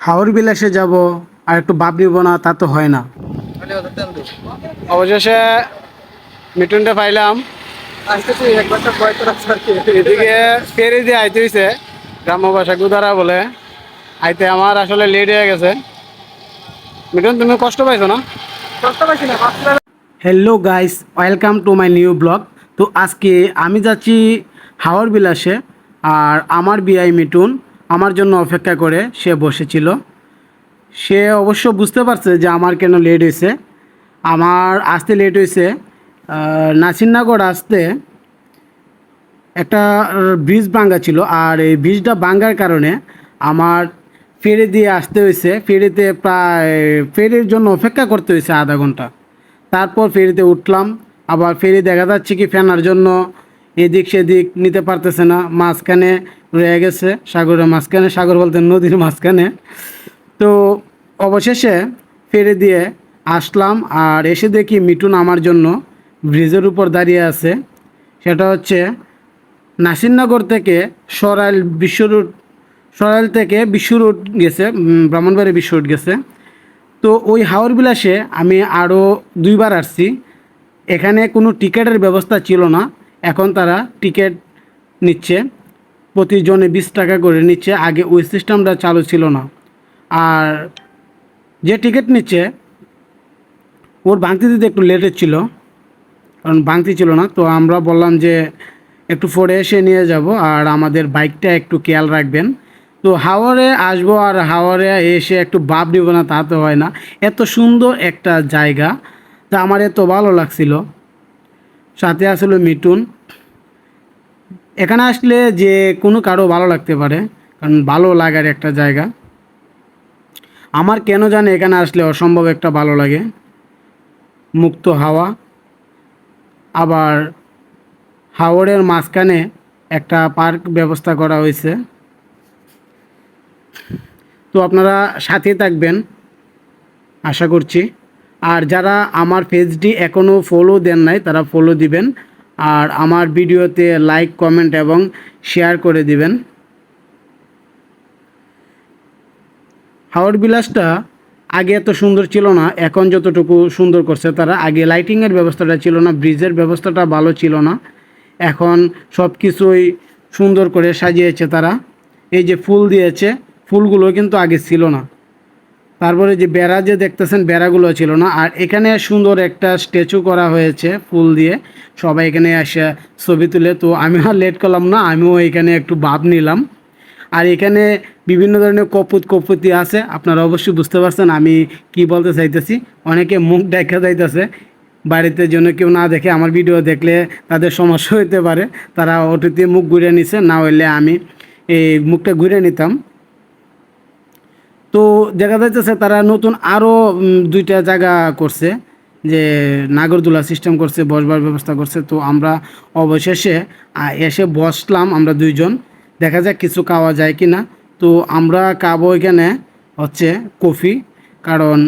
হাওর বিলাসে যাব আর একটু বাপ নিব না তা তো হয় না। অবশেষে মিটুনটা পাইলাম। এদিকে ফেরি দিয়ে আইতে হয়েছে গ্রাম্য ভাষা গুদারা বলে। আইতে আমার আসলে লেট হয়ে গেছে। মিটুন তুমি কষ্ট পাইছো না? Hello guys welcome to my new blog তো আজকে আমি যাচ্ছি হাওর বিলাসে আর আমার বিআই মিটুন আমার জন্য অপেক্ষা করে সে বসেছিল। সে অবশ্য বুঝতে পারছে যে আমার কেন লেট হয়েছে। আমার আসতে লেট হয়েছে। নাসিরনগর আসতে একটা ব্রিজ ভাঙ্গা ছিল আর এই ব্রিজটা ভাঙ্গার কারণে আমার ফেরি দিয়ে আসতে হয়েছে। ফেরিতে প্রায়, ফেরির জন্য অপেক্ষা করতে হয়েছে আধা ঘণ্টা। তারপর ফেরিতে উঠলাম। আবার ফেরি দেখা যাচ্ছে কি ফেনার জন্য এদিক সেদিক নিতে পারতেছে না, মাঝখানে রয়ে গেছে সাগরের মাঝখানে, সাগর বলতে নদীর মাঝখানে। তো অবশেষে ফেরে দিয়ে আসলাম আর এসে দেখি মিটুন আমার জন্য ব্রিজের উপর দাঁড়িয়ে আছে। সেটা হচ্ছে নাসিরনগর থেকে সরাইল বিশ্ব রুট সরাইল থেকে বিশ্ব রুট গেছে ব্রাহ্মণবাড়ি বিশ্ব রুট গেছে। তো ওই হাওর বিলাসে আমি আরও দুইবার আসছি। এখানে কোনো টিকিটের ব্যবস্থা ছিল না। এখন তারা টিকিট নিচ্ছে, প্রতিজনে বিশ টাকা করে নিচ্ছে, আগে ওই সিস্টেমটা চালু ছিল না। আর যে টিকিট নিচ্ছে, ওর ভাঙতি দিতে একটু লেট ছিল, কারণ ভাঙতি ছিল না। তো আমরা বললাম যে একটু পরে এসে নিয়ে যাব, আর আমাদের বাইকটা একটু খেয়াল রাখবেন। তো হাওয়ারে আসব, আর হাওয়ারে এসে একটু বাপ দিব না, তা তো হয় না। এত সুন্দর একটা জায়গা, তা আমার এত ভালো লাগছিল। সাথে আসলো মিটুন এখানে আসলে যে কোনো কারও ভালো লাগতে পারে, কারণ ভালো লাগার একটা জায়গা। আমার কেন জানে এখানে আসলে অসম্ভব একটা ভালো লাগে। মুক্ত হাওয়া, আবার হাওড়ের মাঝখানে একটা পার্ক ব্যবস্থা করা হয়েছে। তো আপনারা সাথে থাকবেন, আশা করছি। আর যারা আমার পেজটি এখনও ফলো দেন নাই, তারা ফলো দিবেন। আর আমার ভিডিওতে লাইক কমেন্ট এবং শেয়ার করে দিবেন। হাওয়ার বিলাসটা আগে এত সুন্দর ছিল না, এখন যতটুকু সুন্দর করছে তারা, আগে লাইটিংয়ের ব্যবস্থাটা ছিল না ব্রিজের ব্যবস্থাটা ভালো ছিল না। এখন সব কিছুই সুন্দর করে সাজিয়েছে তারা। এই যে ফুল দিয়েছে, ফুলগুলো কিন্তু আগে ছিল না। তারপরে যে বেড়া যে দেখতেছেন, বেড়াগুলো ছিল না। আর এখানে সুন্দর একটা স্ট্যাচু করা হয়েছে ফুল দিয়ে। সবাই এখানে এসে ছবি তুলে। তো আমি আর লেট করলাম না, আমিও এখানে একটু ভাব নিলাম। আর এখানে বিভিন্ন ধরনের কপুত কপুতি আছে। আপনারা অবশ্যই বুঝতে পারছেন আমি কি বলতে চাইতেছি। অনেকে মুখ দেখা যাইতেছে, বাড়িতে জন্য কেউ না দেখে আমার ভিডিও দেখলে তাদের সমস্যা হতে পারে। তারা ওটিতে মুখ ঘুরে নিছে, না হইলে আমি এই মুখটা ঘুরে নিতাম। তো দেখা যাচ্ছে তারা নতুন আরও দুইটা জায়গা করছে, যে নাগরদোলা সিস্টেম করছে, বসবার ব্যবস্থা করছে। তো আমরা অবশেষে এসে বসলাম আমরা দুইজন। দেখা যাক কিছু খাওয়া যায় কি না তো আমরা খাব এখানে হচ্ছে কফি, কারণ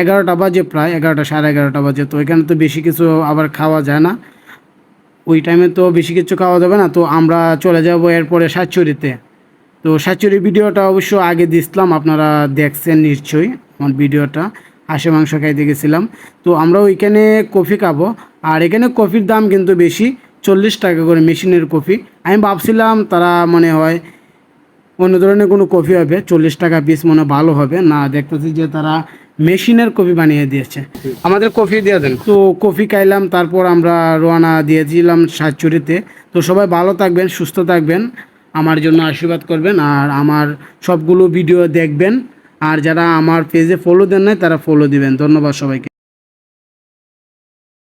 এগারোটা বাজে প্রায়, এগারোটা সাড়ে এগারোটা বাজে। তো এখানে তো বেশি কিছু আবার খাওয়া যায় না। ওই টাইমে তো বেশি কিছু খাওয়া যাবে না। তো আমরা চলে যাব এরপরে সাতচুরিতে। তো সাতচুরি ভিডিওটা অবশ্য আগে দিছিলাম আপনারা দেখছেন নিশ্চয়ই আমার ভিডিওটা। হাঁসে মাংস খাইতে গেছিলাম। তো আমরা ওইখানে কফি খাব আর এখানে কফির দাম কিন্তু বেশি চল্লিশ টাকা করে মেশিনের কফি। আমি ভাবছিলাম তারা মনে হয় অন্য ধরনের কোনো কফি হবে চল্লিশ টাকা পিস মনে হয় ভালো হবে। না দেখতেছি যে তারা মেশিনের কফি বানিয়ে দিয়েছে। আমাদের কফি দিয়ে দেন। তো কফি খাইলাম তারপর আমরা রওনা দিয়েছিলাম সাতচুরিতে তো সবাই ভালো থাকবেন সুস্থ থাকবেন। আমার জন্য আশীর্বাদ করবেন আর আমার সবগুলো ভিডিও দেখবেন। আর যারা আমার পেজে ফলো দেন নাই, তারা ফলো দিবেন। ধন্যবাদ সবাইকে।